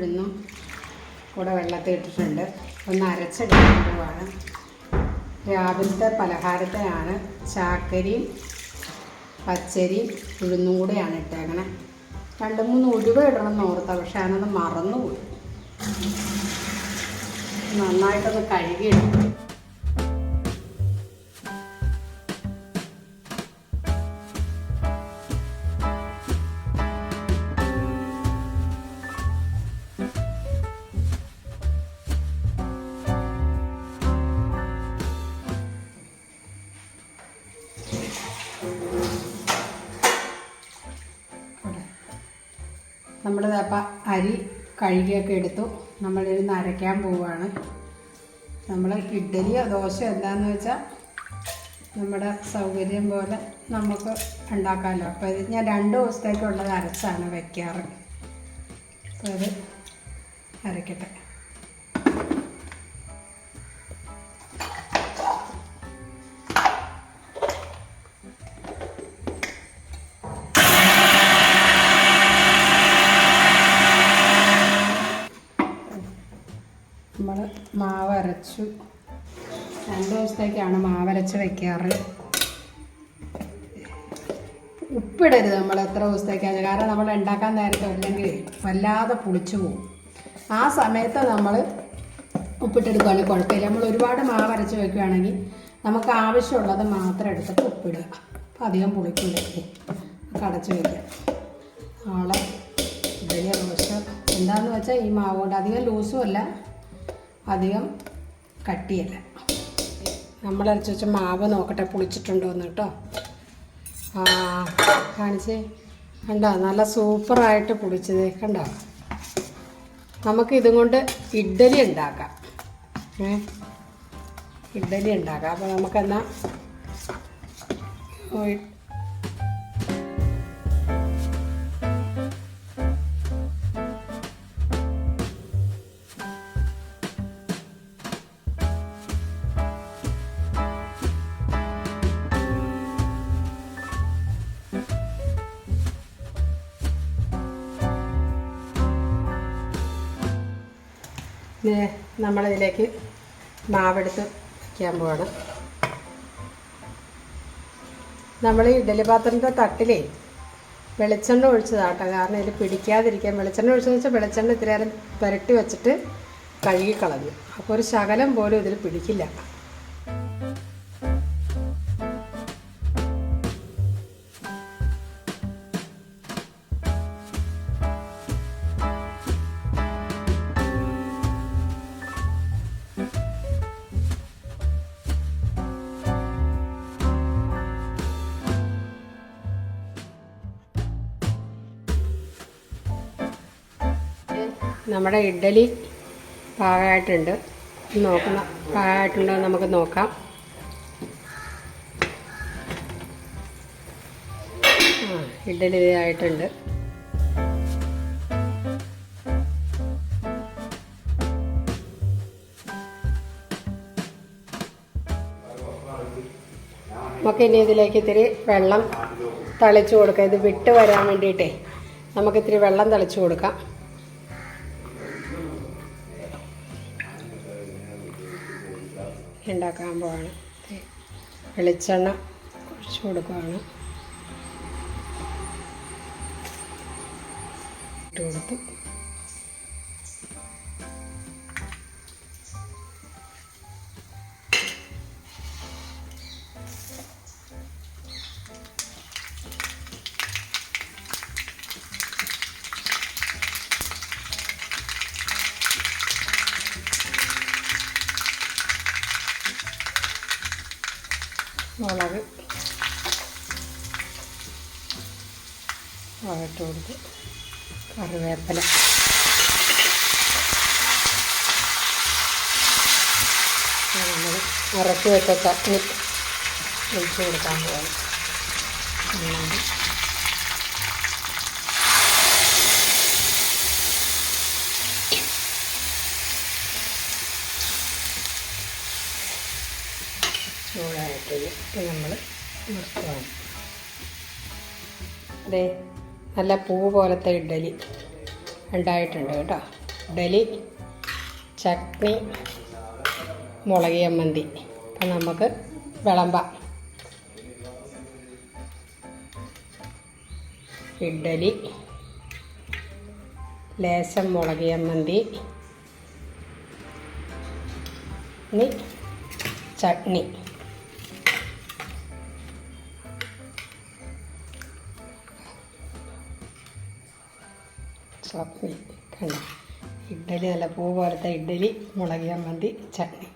ഉഴുന്നും കൂടെ വെള്ളത്തിൽ ഇട്ടിട്ടുണ്ട്. ഒന്ന് അരച്ചെടുക്കാൻ രാവിലത്തെ പലഹാരത്തിനാണ് ചാക്കരിയും പച്ചരിയും ഉഴുന്നും കൂടെയാണ് ഇട്ടേക്കണേ. രണ്ട് മൂന്ന് ഉലുവ ഇടണം എന്ന് ഓർത്താ പക്ഷെ ഞാനത് മറന്നുപോയി. നന്നായിട്ടൊന്ന് കഴുകിയെടുക്കും നമ്മൾ അപ്പം അരി കഴുകിയൊക്കെ എടുത്തു. നമ്മളിരുന്ന് അരയ്ക്കാൻ പോവുകയാണ് നമ്മൾ ഇഡ്ഡലിയോ ദോശയോ എന്താണെന്ന് വെച്ചാൽ നമ്മുടെ സൗകര്യം പോലെ നമുക്ക് ഉണ്ടാക്കാമല്ലോ അപ്പോൾ ഇത് ഞാൻ രണ്ട് ദിവസത്തേക്കുള്ളത് അരച്ചാണ് വയ്ക്കാറ് അപ്പോൾ അത് നമ്മൾ മാവ് അരച്ചു രണ്ട് ദിവസത്തേക്കാണ് മാവരച്ച് വയ്ക്കാറ് ഉപ്പിടരുത് നമ്മൾ എത്ര ദിവസത്തേക്കാണ് കാരണം നമ്മൾ ഉണ്ടാക്കാൻ നേരത്തെ അല്ലെങ്കിൽ വല്ലാതെ പുളിച്ചു പോകും ആ സമയത്ത് നമ്മൾ ഉപ്പിട്ടെടുക്കുകയാണെങ്കിൽ കുഴപ്പമില്ല. നമ്മൾ ഒരുപാട് മാവ് അരച്ച് വെക്കുകയാണെങ്കിൽ നമുക്ക് ആവശ്യമുള്ളത് മാത്രം എടുത്തിട്ട് ഉപ്പിടുക. അപ്പം അധികം പുളിക്കില്ലെങ്കിൽ കടച്ച് വയ്ക്കുക ആളെ ഇഡലി ദോശ. എന്താണെന്ന് വെച്ചാൽ ഈ മാവ് കൊണ്ട് അധികം ലൂസും അല്ല. അധികം കട്ടിയല്ല നമ്മൾ അരച്ച് വെച്ച മാവ് നോക്കട്ടെ പുളിച്ചിട്ടുണ്ടോ എന്ന് കേട്ടോ. ആ കാണിച്ചേ. കണ്ടോ? നല്ല സൂപ്പറായിട്ട് പുളിച്ചത് കണ്ടോ? നമുക്ക് ഇതും കൊണ്ട് ഇഡ്ഡലി ഉണ്ടാക്കാം. ഏ? ഇഡ്ഡലി ഉണ്ടാക്കാം. അപ്പോൾ നമുക്കെന്നാ നമ്മളിതിലേക്ക് മാവെടുത്ത് വയ്ക്കാൻ പോവാണ്. നമ്മൾ ഈ ഇഡലി പാത്രത്തിന്റെ തട്ടിലേ വെളിച്ചെണ്ണ ഒഴിച്ചതാട്ടോ. കാരണം ഇത് പിടിക്കാതിരിക്കാൻ വെളിച്ചെണ്ണ ഒഴിച്ചതെന്ന് വെച്ചാൽ വെളിച്ചെണ്ണ ഇത്തിരി നേരം പുരട്ടി വെച്ചിട്ട് കഴുകിക്കളഞ്ഞു. അപ്പോൾ ഒരു ശകലം പോലും ഇതിൽ പിടിക്കില്ല. നമ്മുടെ ഇഡ്ഡലി പാകമായിട്ടുണ്ട്. നോക്കണം പാകമായിട്ടുണ്ടോ നമുക്ക് നോക്കാം. ഇഡ്ഡലി ഇതായിട്ടുണ്ട് നമുക്ക് ഇനി ഇതിലേക്ക് ഇത്തിരി വെള്ളം തളിച്ചു കൊടുക്കാം. ഇത് വിട്ട് വരാൻ വേണ്ടിയിട്ടേ. നമുക്കിത്തിരി വെള്ളം തളിച്ചു കൊടുക്കാം. ഉണ്ടാക്കാൻ പോവാണ്. വെളിച്ചെണ്ണ ഒഴിച്ചു കൊടുക്കുകയാണ് ഇട്ട് കൊടുത്തു. മുളക് മുളകിട്ട് കൊടുത്ത് കറിവേപ്പില. നമ്മൾ ഇറക്കി വെച്ച ചട്നി ഒഴിച്ച് കൊടുക്കാൻ പോകും ചമ്മന്തി ചൂടായിട്ടില്ല ഇത് നമ്മൾ നിർത്തുവാണ് അതെ നല്ല പൂ പോലത്തെ ഇഡലി ഉണ്ടായിട്ടുണ്ട് കേട്ടോ. ഇഡലി ചട്നി മുളക് ചമ്മന്തി. അപ്പം നമുക്ക് വിളമ്പ. ഇഡലി ലേശം മുളക് ചമ്മന്തി ഇനി ചട്നി. ചട്നി കണ്ട ഇഡ്ഡലി നല്ല പൂ പോലത്തെ ഇഡ്ഡലി മുളക് ചമ്മന്തി ചട്നി.